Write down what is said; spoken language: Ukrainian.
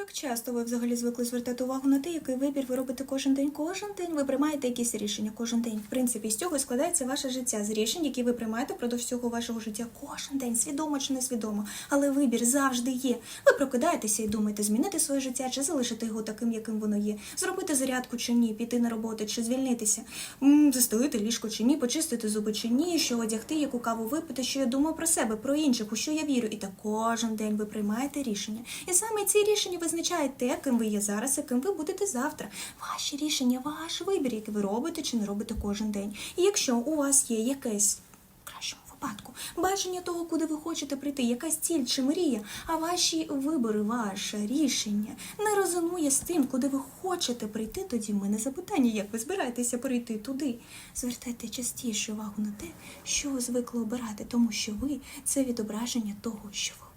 Як часто ви взагалі звикли звертати увагу на те, який вибір ви робите кожен день? Кожен день ви приймаєте якісь рішення. Кожен день, в принципі, з цього складається ваше життя з рішень, які ви приймаєте впродовж всього вашого життя. Кожен день, свідомо чи несвідомо. Але вибір завжди є. Ви прокидаєтеся і думаєте, змінити своє життя чи залишити його таким, яким воно є, зробити зарядку чи ні, піти на роботу чи звільнитися, застелити ліжко чи ні, почистити зуби чи ні, що одягти, яку каву випити, що я думаю про себе, про інших, у що я вірю. І так кожен день ви приймаєте рішення. І саме ці рішення визначають те, ким ви є зараз і ким ви будете завтра. Ваші рішення, ваш вибір, який ви робите чи не робите кожен день. І якщо у вас є якесь кращому випадку бачення того, куди ви хочете прийти, якась ціль чи мрія, а ваші вибори, ваше рішення не резонує з тим, куди ви хочете прийти, тоді в мене запитання, як ви збираєтеся прийти туди. Звертайте частіше увагу на те, що ви звикли обирати, тому що ви це відображення того, що ви